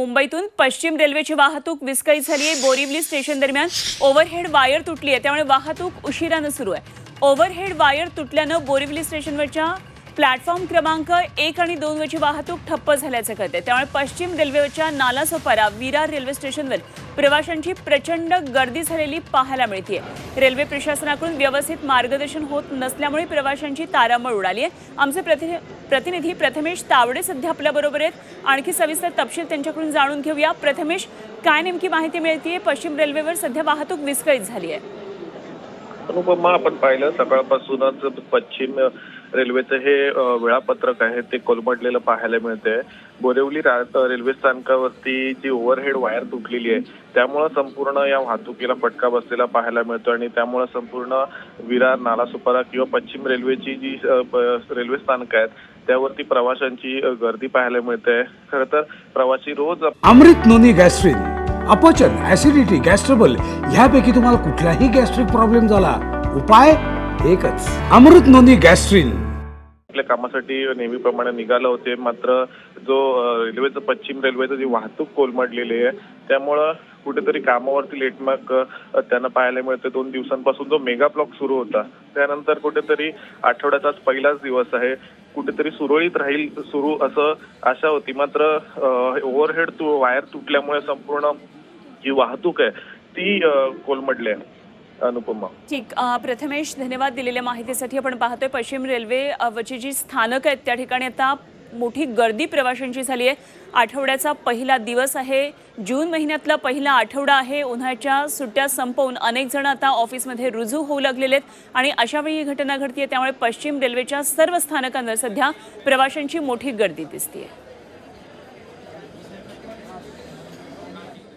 मुंबईतून पश्चिम रेल्वेची वाहतूक विस्कळीत झाली आहे. बोरिवली स्टेशन दरम्यान ओव्हरहेड वायर तुटली आहे. त्यामुळे वाहतूक उशिरानं सुरू आहे. ओव्हरहेड वायर तुटल्यानं बोरिवली स्टेशनवरच्या प्लॅटफॉर्म क्रमांक एक आणि दोनवरची वाहतूक ठप्प झाल्याचं कळते त्यामुळे पश्चिम रेल्वेवरच्या नालासोपारा विरार रेल्वे स्टेशनवर प्रवाशांची प्रचंड गर्दी झालेली पाहायला मिळते रेल्वे प्रशासनाकडून व्यवस्थित मार्गदर्शन होत नसल्यामुळे प्रवाशांची तारांबळ उडाली आहे आमचे प्रति प्रतिनिधी प्रथमेश तावडे सध्या आपल्याबरोबर आहेत. आणखी सविस्तर तपशील त्यांच्याकडून जाणून घेऊया. प्रथमेश काय नेमकी माहिती मिळते पश्चिम रेल्वेवर सध्या वाहतूक विस्कळीत झाली आहे अनुपमा आपण पाहिलं. सकाळपासूनच पश्चिम रेल्वेचं हे वेळापत्रक आहे ते कोलमडलेलं पाहायला मिळते बोरिवली रेल्वे स्थानकावरती जी ओव्हरहेड वायर तुटलेली आहे त्यामुळं संपूर्ण या वाहतुकीला फटका बसलेला पाहायला मिळतो आणि त्यामुळं संपूर्ण विरार नालासुपारा किंवा पश्चिम रेल्वेची जी रेल्वे स्थानक आहेत त्यावरती प्रवाशांची गर्दी पाहायला मिळते खरं तर प्रवासी रोज अमृत नोनी गॅस्ट्रीन अपचन ऍसिडिटी गॅस्ट्रबल ह्यापैकी तुम्हाला कुठलाही गॅस्ट्रिक प्रॉब्लेम झाला. उपाय एकच. अमृत नोंदी गॅस्ट्रिन आपल्या कामासाठी नेहमीप्रमाणे निघाले होते. मात्र जो रेल्वेचं पश्चिम रेल्वेचं जी वाहतूक कोलमडलेली आहे त्यामुळं कुठेतरी कामावरती लेटमार्क त्यांना पाहायला मिळते दोन दिवसांपासून जो मेगा ब्लॉक सुरू होता त्यानंतर कुठेतरी आठवड्याचाच पहिलाच दिवस आहे. कुठेतरी सुरळीत राहील सुरू असं आशा होती. मात्र ओव्हरहेड तु वायर तुटल्यामुळे संपूर्ण जी वाहतूक आहे ती कोलमडली आहे अनुपमा. ठीक प्रथमेश धन्यवाद दिलेल्या माहितीसाठी आपण पाहतोय पश्चिम रेल्वे वरची जी स्थानक आहेत त्या ठिकाणी आता मोठी गर्दी प्रवाशांची झाली आहे. आठवड्याचा पहिला दिवस आहे जून महिन्यातला पहिला आठवडा आहे उन्हाळ्याच्या सुट्ट्या संपवून अनेक जण आता ऑफिसमध्ये रुजू होऊ लागलेले आहेत. आणि अशा वेळी ही घटना घडतीये त्यामुळे पश्चिम रेल्वेच्या सर्व स्थानकांवर सध्या प्रवाशांची मोठी गर्दी दिसतीये.